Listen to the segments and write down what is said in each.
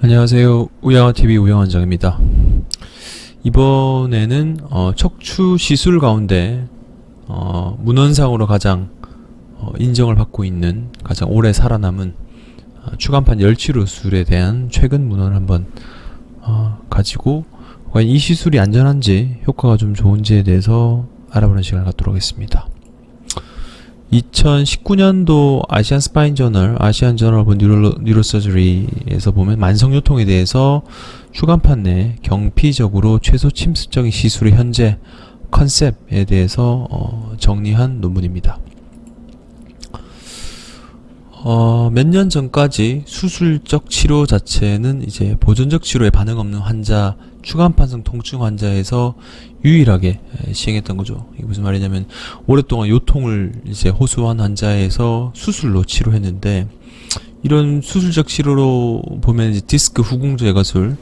안녕하세요. 우양아TV 우양원장입니다. 이번에는 어, 척추 시술 가운데 어, 문헌상으로 가장 어, 인정을 받고 있는 가장 오래 살아남은 어, 추간판 열치료 수술에 대한 최근 문헌을 한번 어, 가지고 과연 이 시술이 안전한지 효과가 좀 좋은지에 대해서 알아보는 시간을 갖도록 하겠습니다. 2019년도 아시안 스파인 저널, 아시안 저널 오브 뉴로, 뉴로서저리에서 보면 만성요통에 대해서 추간판 내 경피적으로 최소 침습적인 시술의 현재 컨셉에 대해서 어, 정리한 논문입니다. 어, 몇 년 전까지 수술적 치료 자체는 이제 보존적 치료에 반응 없는 환자, 추간판성 통증 환자에서 유일하게 에, 시행했던 거죠. 이게 무슨 말이냐면 오랫동안 요통을 이제 호소한 환자에서 수술로 치료했는데 이런 수술적 치료로 보면 이제 디스크 후궁 제거술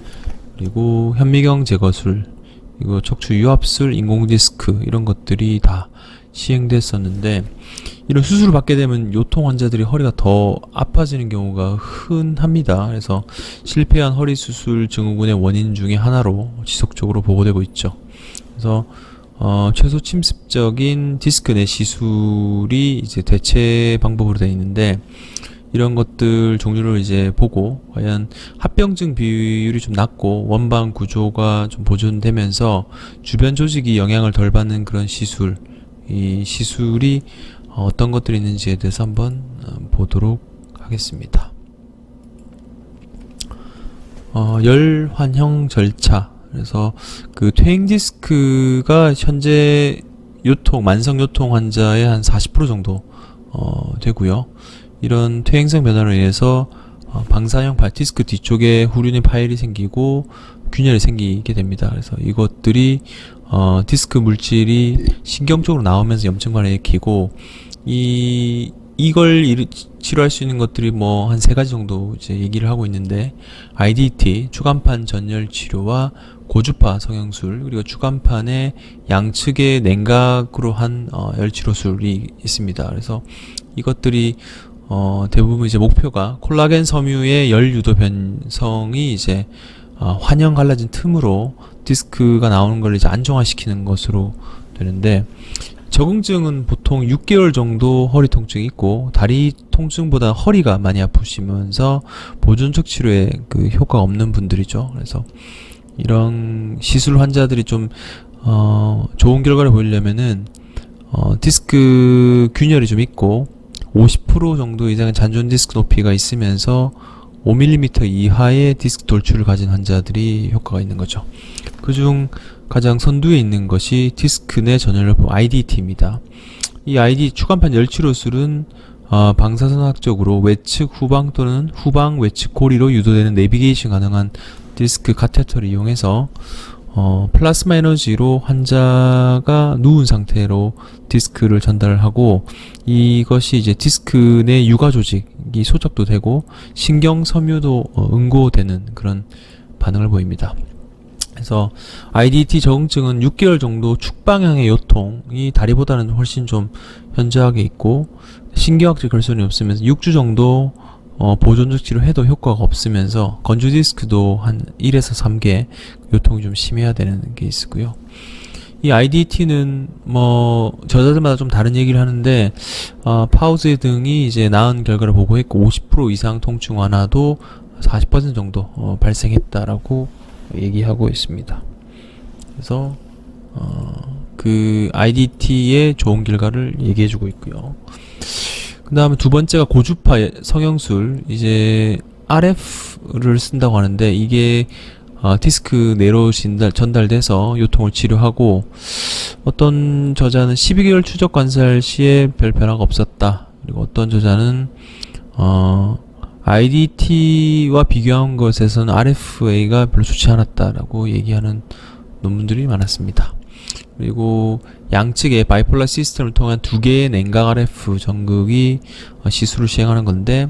그리고 현미경 제거술 그리고 척추 유압술 인공 디스크 이런 것들이 다 시행됐었는데 이런 수술을 받게 되면 요통 환자들이 허리가 더 아파지는 경우가 흔합니다. 그래서 실패한 허리 수술 증후군의 원인 중에 하나로 지속적으로 보고되고 있죠. 그래서 어, 최소 침습적인 디스크 내 시술이 이제 대체 방법으로 되어 있는데 이런 것들 종류를 이제 보고 과연 합병증 비율이 좀 낮고 원방 구조가 좀 보존되면서 주변 조직이 영향을 덜 받는 그런 시술 이 시술이 어떤 것들이 있는지에 대해서 한번 어, 보도록 하겠습니다. 어, 열 환형 절차. 그래서 그 퇴행 디스크가 현재 요통, 만성 요통 환자의 한 40% 정도 어, 되고요. 이런 퇴행성 변화로 인해서 어, 방사형 발디스크 뒤쪽에 후륜의 파일이 생기고 균열이 생기게 됩니다. 그래서 이것들이 어, 디스크 물질이 신경 쪽으로 나오면서 염증관을 일으키고 이 이걸 일- 치료할 수 있는 것들이 뭐 한 세 가지 정도 이제 얘기를 하고 있는데 IDT 추간판 전열 치료와 고주파 성형술 그리고 추간판의 양측의 냉각으로 한 어, 열치료술이 있습니다. 그래서 이것들이 어, 대부분 이제 목표가 콜라겐 섬유의 열 유도 변성이 이제 어, 환형 갈라진 틈으로 디스크가 나오는 걸 이제 안정화시키는 것으로 되는데 적응증은 보통 6개월 정도 허리 통증이 있고 다리 통증보다 허리가 많이 아프시면서 보존적 치료에 그 효과가 없는 분들이죠. 그래서 이런 시술 환자들이 좀 어, 좋은 결과를 보이려면은 어, 디스크 균열이 좀 있고 50% 정도 이상의 잔존 디스크 높이가 있으면서 5mm 이하의 디스크 돌출을 가진 환자들이 효과가 있는 거죠. 그중 가장 선두에 있는 것이 디스크 내 전열혈법 IDT입니다. 이 ID 추간판 열치료술은 어, 방사선학적으로 외측 후방 또는 후방 외측 고리로 유도되는 내비게이션 가능한 디스크 카테터를 이용해서 어, 플라스마 에너지로 환자가 누운 상태로 디스크를 전달을 하고 이것이 이제 디스크 내 유가 조직이 소적도 되고 신경 섬유도 어, 응고되는 그런 반응을 보입니다. 그래서 IDT 적응증은 6개월 정도 축방향의 요통이 다리보다는 훨씬 좀 현저하게 있고 신경학적 결손이 없으면서 6주 정도 어, 보존적 치료해도 효과가 없으면서 건조 디스크도 한 1에서 3개 요통이 좀 심해야 되는 게 있고요. 이 IDT는 뭐 저자들마다 좀 다른 얘기를 하는데 어, 파우즈 등이 이제 나은 결과를 보고했고 50% 이상 통증 완화도 40% 정도 어, 발생했다라고 얘기하고 있습니다. 그래서 어, 그 IDT의 좋은 결과를 얘기해주고 있고요. 그 다음에 두 번째가 고주파 성형술 이제 RF를 쓴다고 하는데 이게 어, 디스크 내로 진달, 전달돼서 요통을 치료하고 어떤 저자는 12개월 추적 관찰 시에 별 변화가 없었다. 그리고 어떤 저자는 어, IDT와 비교한 것에서는 RFA가 별로 좋지 않았다라고 얘기하는 논문들이 많았습니다. 그리고 양측의 바이폴라 시스템을 통한 두 개의 냉각 RF 전극이 어, 시술을 시행하는 건데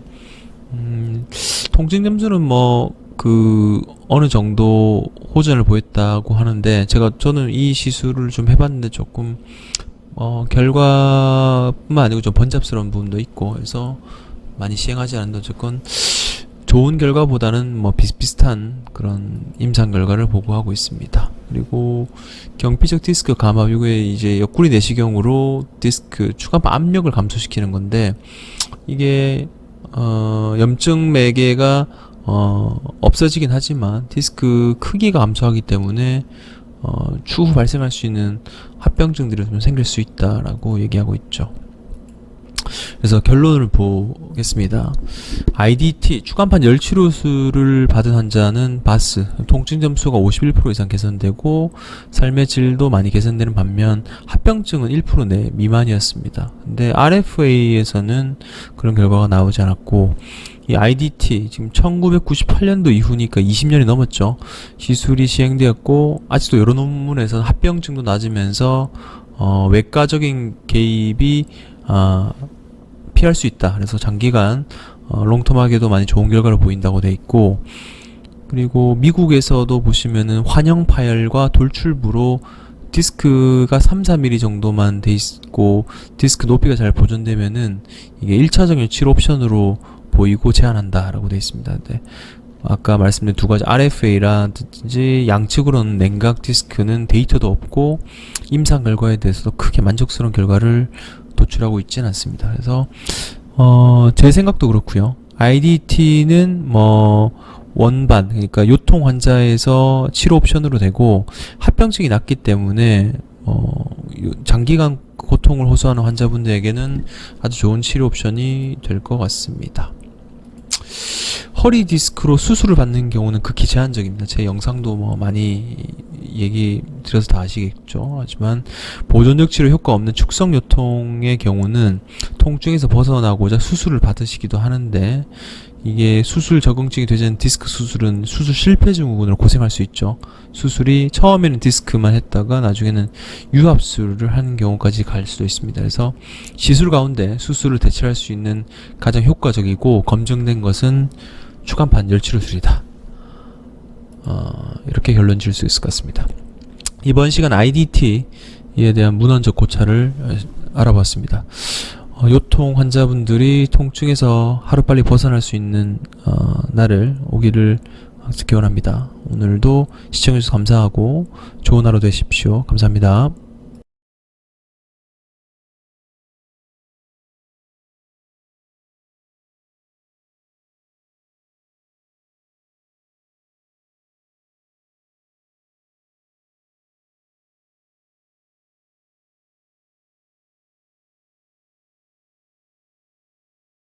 음, 통증 점수는 뭐 그 어느 정도 호전을 보였다고 하는데 제가 저는 이 시술을 좀 해봤는데 조금 어 결과뿐만 아니고 좀 번잡스러운 부분도 있고 해서 많이 시행하지 않는데 어쨌건 좋은 결과보다는 뭐 비슷비슷한 그런 임상 결과를 보고하고 있습니다. 그리고 경피적 디스크 감압 이게 이제 옆구리 내시경으로 디스크 추간판 압력을 감소시키는 건데 이게 어 염증 매개가 어 없어지긴 하지만 디스크 크기가 감소하기 때문에 어 추후 발생할 수 있는 합병증들이 좀 생길 수 있다라고 얘기하고 있죠. 그래서 결론을 보겠습니다. IDT 추간판 열치료술을 받은 환자는 바스 통증 점수가 51% 이상 개선되고 삶의 질도 많이 개선되는 반면 합병증은 1%내 미만이었습니다. 근데 RFA에서는 그런 결과가 나오지 않았고 이 IDT 지금 1998년도 이후니까 20년이 넘었죠. 시술이 시행되었고 아직도 여러 논문에서는 합병증도 낮으면서 어, 외과적인 개입이 아, 피할 수 있다. 그래서 장기간 어, 롱텀하게도 많이 좋은 결과를 보인다고 돼 있고 그리고 미국에서도 보시면은 환영 파열과 돌출부로 디스크가 3, 4mm 정도만 돼 있고 디스크 높이가 잘 보존되면은 이게 1차적인 치료 옵션으로 보이고 제한한다라고 돼 있습니다. 네. 아까 말씀드린 두 가지 RFA라든지 양측으로는 냉각 디스크는 데이터도 없고 임상 결과에 대해서도 크게 만족스러운 결과를 도출하고 있지는 않습니다. 그래서 어, 제 생각도 그렇고요. IDT는 뭐 원반 그러니까 요통 환자에서 치료 옵션으로 되고 합병증이 낮기 때문에 어, 요- 장기간 고통을 호소하는 환자분들에게는 아주 좋은 치료 옵션이 될 것 같습니다. 허리 디스크로 수술을 받는 경우는 극히 제한적입니다. 제 영상도 뭐 많이 얘기 드려서 다 아시겠죠. 하지만 보존적 치료 효과 없는 축성 요통의 경우는 통증에서 벗어나고자 수술을 받으시기도 하는데 이게 수술 적응증이 되지 않은 디스크 수술은 수술 실패 증후군으로 고생할 수 있죠. 수술이 처음에는 디스크만 했다가 나중에는 유압술을 하는 경우까지 갈 수도 있습니다. 그래서 시술 가운데 수술을 대체할 수 있는 가장 효과적이고 검증된 것은 추간판 열치료술이다. 어, 이렇게 결론 지을 수 있을 것 같습니다. 이번 시간 IDT에 대한 문헌적 고찰을 어, 알아봤습니다. 어, 요통 환자분들이 통증에서 하루빨리 벗어날 수 있는 어, 날을 오기를 기원합니다. 오늘도 시청해주셔서 감사하고 좋은 하루 되십시오. 감사합니다.